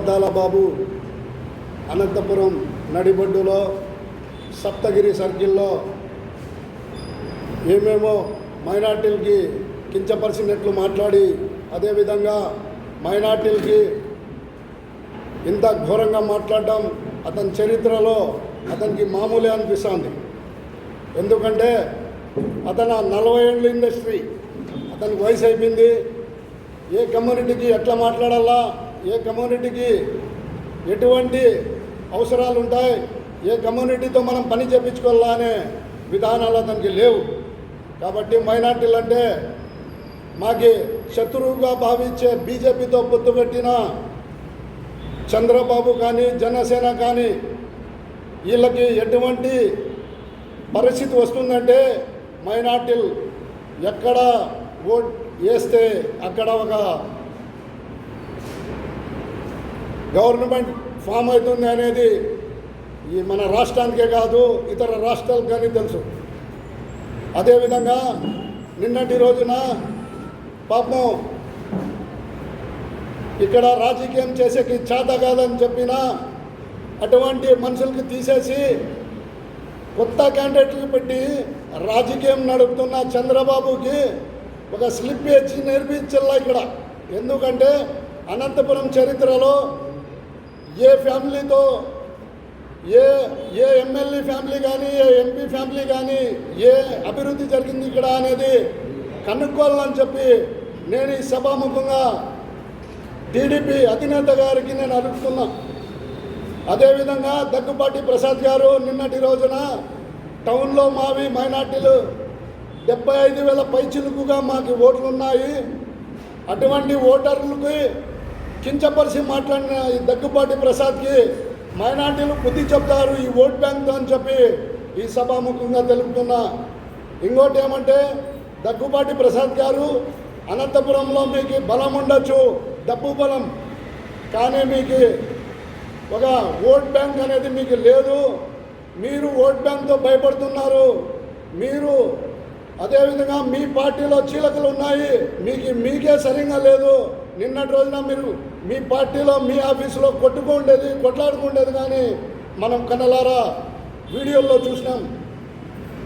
అబద్ధాల బాబు. అనంతపురం నడిబొడ్డులో సప్తగిరి సర్కిల్లో ఏమేమో మైనార్టీలకి కించపరిచినట్లు మాట్లాడి అదేవిధంగా మైనార్టీలకి ఇంత ఘోరంగా మాట్లాడడం అతని చరిత్రలో అతనికి మామూలే అనిపిస్తుంది. ఎందుకంటే అతను నలభై ఏళ్ళ ఇండస్ట్రీ అతనికి వయసు అయిపోయింది. ఏ కమ్యూనిటీకి ఎట్లా మాట్లాడాలా? ఏ కమ్యూనిటీకి ఎటువంటి అవసరాలు ఉంటాయి ఏ కమ్యూనిటీతో మనం పని చేయించుకోవాలా అనే విధానాలు అతనికి లేవు. కాబట్టి మైనార్టీలు అంటే మాకి శత్రువుగా భావించే బీజేపీతో పొత్తుపెట్టిన చంద్రబాబు కానీ జనసేన కానీ వీళ్ళకి ఎటువంటి పరిస్థితి వస్తుందంటే మైనార్టీలు ఎక్కడ ఓట్ వేస్తే అక్కడ ఒక గవర్నమెంట్ ఫామ్ అవుతుంది అనేది ఈ మన రాష్ట్రానికే కాదు ఇతర రాష్ట్రాలకు కానీ తెలుసు. అదేవిధంగా నిన్నటి రోజున పాపం ఇక్కడ రాజకీయం చేసేకి చేత కాదని చెప్పిన అటువంటి మనుషులకి తీసేసి కొత్త క్యాండిడేట్లు పెట్టి రాజకీయం నడుపుతున్న చంద్రబాబుకి ఒక స్లిప్ ఇచ్చి నేర్పించాల ఇక్కడ. ఎందుకంటే అనంతపురం చరిత్రలో ఏ ఫ్యామిలీతో ఏ ఏ ఎమ్మెల్యే ఫ్యామిలీ కానీ ఏ ఎంపీ ఫ్యామిలీ కానీ ఏ అభివృద్ధి జరిగింది ఇక్కడ అనేది కనుక్కోవాలని చెప్పి నేను ఈ సభాముఖంగా టీడీపీ అధినేత గారికి నేను అడుగుతున్నా. అదేవిధంగా దగ్గుపాటి ప్రసాద్ గారు నిన్నటి రోజున టౌన్లో మావి మైనార్టీలు డెబ్బై ఐదు వేల పైచిలుకుగా మాకు ఓట్లు ఉన్నాయి అటువంటి ఓటర్లకి కించపరిచి మాట్లాడిన ఈ దగ్గుపాటి ప్రసాద్కి మైనార్టీలు బుద్ధి చెప్తారు ఈ ఓట్ బ్యాంక్తో అని చెప్పి ఈ సభాముఖంగా తెలుపుతున్నా. ఇంకోటి ఏమంటే దగ్గుపాటి ప్రసాద్ గారు అనంతపురంలో మీకు బలం ఉండొచ్చు డబ్బు బలం. కానీ మీకు ఒక ఓట్ బ్యాంక్ అనేది మీకు లేదు. మీరు ఓట్ బ్యాంక్తో భయపడుతున్నారు. మీరు అదేవిధంగా మీ పార్టీలో చీలకలు ఉన్నాయి. మీకు మీకే సరిగా లేదు. నిన్నటి రోజున మీరు మీ పార్టీలో మీ ఆఫీసులో కొట్టుకుండేది కొట్లాడుకుండేది కానీ మనం కన్నలారా వీడియోల్లో చూసినాం.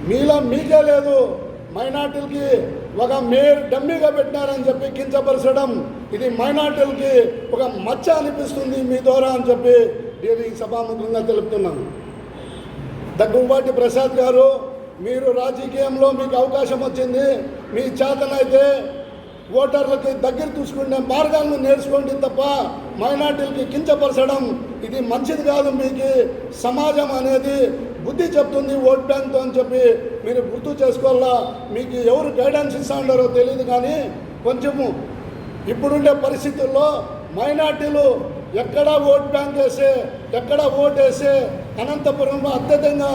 మీలో మీకే లేదు. మైనార్టీలకి ఒక మేయర్ డమ్మీగా పెట్టినారని చెప్పి కించపరచడం ఇది మైనార్టీలకి ఒక మచ్చ అనిపిస్తుంది మీ ద్వారా అని చెప్పి నేను ఈ సభాముఖంగా తెలుపుతున్నాను. దగ్గుబాటి ప్రసాద్ గారు మీరు రాజకీయంలో మీకు అవకాశం వచ్చింది మీ చేతనైతే ఓటర్లకి దగ్గర చూసుకునే మార్గాలను నేర్చుకోండి తప్ప మైనార్టీలకి కించపరచడం ఇది మంచిది కాదు మీకు. సమాజం అనేది బుద్ధి చెప్తుంది ఓట్ బ్యాంక్తో అని చెప్పి మీరు గుర్తు చేసుకోవాలా? మీకు ఎవరు గైడెన్స్ ఇస్తా ఉండారో తెలియదు కానీ కొంచెము ఇప్పుడుండే పరిస్థితుల్లో మైనార్టీలు ఎక్కడ ఓట్ బ్యాంక్ వేసే ఎక్కడ ఓట్ వేసే అనంతపురంలో అత్యధికంగా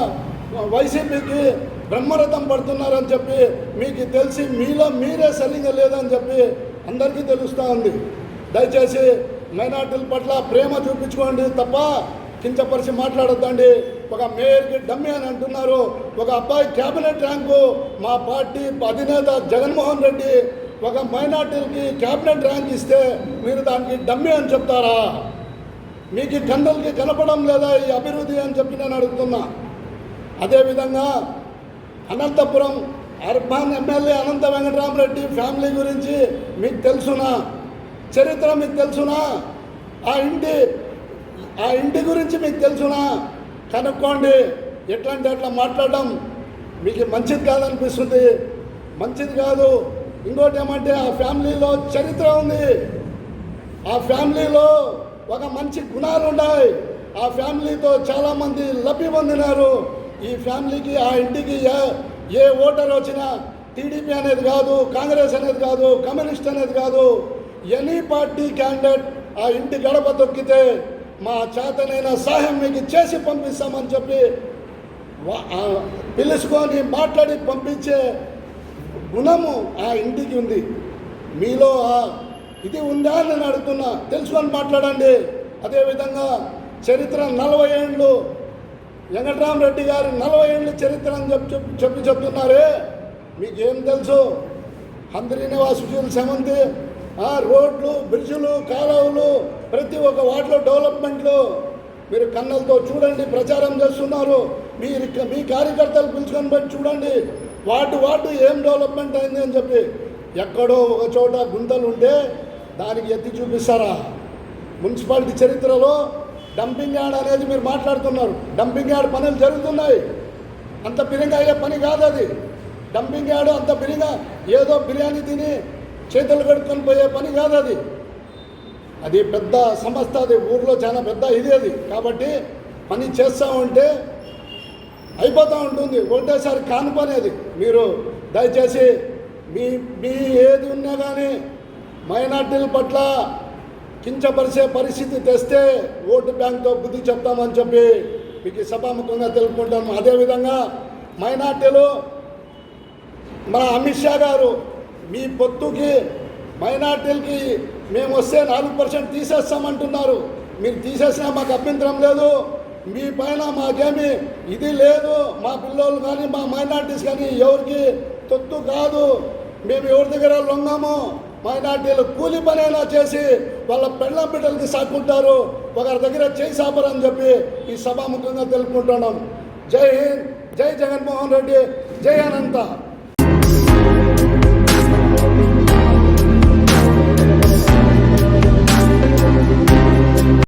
వైసీపీకి బ్రహ్మరథం పడుతున్నారని చెప్పి మీకు తెలిసి మీలో మీరే సరిగా లేదని చెప్పి అందరికీ తెలుస్తూ ఉంది. దయచేసి మైనార్టీల పట్ల ప్రేమ చూపించుకోండి తప్ప కించపరిచి మాట్లాడొద్దండి. ఒక మేయర్కి డమ్మి అని అంటున్నారు. ఒక అబ్బాయి క్యాబినెట్ ర్యాంకు మా పార్టీ అధినేత జగన్మోహన్ రెడ్డి ఒక మైనార్టీలకి క్యాబినెట్ ర్యాంక్ ఇస్తే మీరు దానికి డమ్మి అని చెప్తారా? మీకు కండలకి కనపడం లేదా ఈ అభివృద్ధి అని చెప్పి నేను అడుగుతున్నా. అదేవిధంగా Anantapuram urban MLA Anantha Venkataramireddy family గురించి మీకు తెలుసునా? చరిత్ర మీకు తెలుసునా? ఆ ఇంటి ఆ ఇంటి గురించి మీకు తెలుసునా? కనుక్కోండి. ఎట్లాంటి అట్లా మాట్లాడడం మీకు మంచిది కాదనిపిస్తుంది. మంచిది కాదు. ఇంకోటి ఏమంటే ఆ ఫ్యామిలీలో చరిత్ర ఉంది. ఆ ఫ్యామిలీలో ఒక మంచి గుణాలు ఉన్నాయి. ఆ ఫ్యామిలీతో చాలామంది లబ్ధి పొందినారు. ఈ ఫ్యామిలీకి ఆ ఇంటికి ఏ ఏ ఓటర్ వచ్చినా టీడీపీ అనేది కాదు కాంగ్రెస్ అనేది కాదు కమ్యూనిస్ట్ అనేది కాదు ఎనీ పార్టీ క్యాండిడేట్ ఆ ఇంటి గడప తొక్కితే మా చేతనైన సహాయం మీకు చేసి పంపిస్తామని చెప్పి పిలుచుకొని మాట్లాడి పంపించే గుణము ఆ ఇంటికి ఉంది. మీలో ఆ ఇది ఉందా అని నేను అడుగుతున్నా. తెలుసుకొని మాట్లాడండి. అదేవిధంగా చరిత్ర నలభై ఏళ్ళు వెంకటరామరెడ్డి గారు నలభై ఏళ్ళ చరిత్ర అని చెప్పి చెప్పి చెప్పి చెప్తున్నారే. మీకేం తెలుసు? అందరి నివాస సెమంతి రోడ్లు బ్రిడ్జులు కాలువలు ప్రతి ఒక్క వాటిలో డెవలప్మెంట్లు మీరు కన్నలతో చూడండి ప్రచారం చేస్తున్నారు. మీరు మీ కార్యకర్తలు పిలుచుకొని పోయి చూడండి వాటి వార్డు ఏం డెవలప్మెంట్ అయింది అని చెప్పి. ఎక్కడో ఒక చోట గుంతలు ఉంటే దానికి ఎత్తి చూపిస్తారా? మున్సిపాలిటీ చరిత్రలో డంపింగ్ యార్డ్ అనేది మీరు మాట్లాడుతున్నారు. డంపింగ్ యార్డ్ పనులు జరుగుతున్నాయి. అంత బిరిగా అయ్యే పని కాదు అది. డంపింగ్ యార్డ్ అంత బిరిగా ఏదో బిర్యానీ తిని చేతులు కడుక్కొని పోయే పని కాదు అది. అది పెద్ద సంస్థ అది. ఊర్లో చాలా పెద్ద ఇది అది. కాబట్టి పని చేస్తూ ఉంటే అయిపోతూ ఉంటుంది. ఒకటేసారి కాను పని అది. మీరు దయచేసి మీ మీ ఏది ఉన్నా కానీ మైనార్టీల పట్ల కించపరిచే పరిస్థితి తెస్తే ఓటు బ్యాంక్తో బుద్ధి చెప్తామని చెప్పి మీకు సభాముఖంగా తెలుపుకుంటాము అదేవిధంగా మైనార్టీలు మన అమిత్ షా గారు మీ పొత్తుకి మైనార్టీలకి మేము వస్తే నాలుగు పర్సెంట్ తీసేస్తామంటున్నారు. మీరు తీసేసినా మాకు అభ్యంతరం లేదు. మీ పైన మాకేమి ఇది లేదు. మా పిల్లోళ్ళు కానీ మా మైనార్టీస్ కానీ ఎవరికి తొత్తు కాదు. మేము ఎవరి దగ్గర లొంగాము? మైనార్టీలు కూలి పనైనా చేసి వాళ్ళ పెళ్ళ బిడ్డలకి సాక్కుంటారు. ఒకరి దగ్గర చేయి సాపరని చెప్పి ఈ సభాముఖంగా తెలుపుకుంటున్నాం. జై హింద్ జై జగన్మోహన్ రెడ్డి జై అనంత.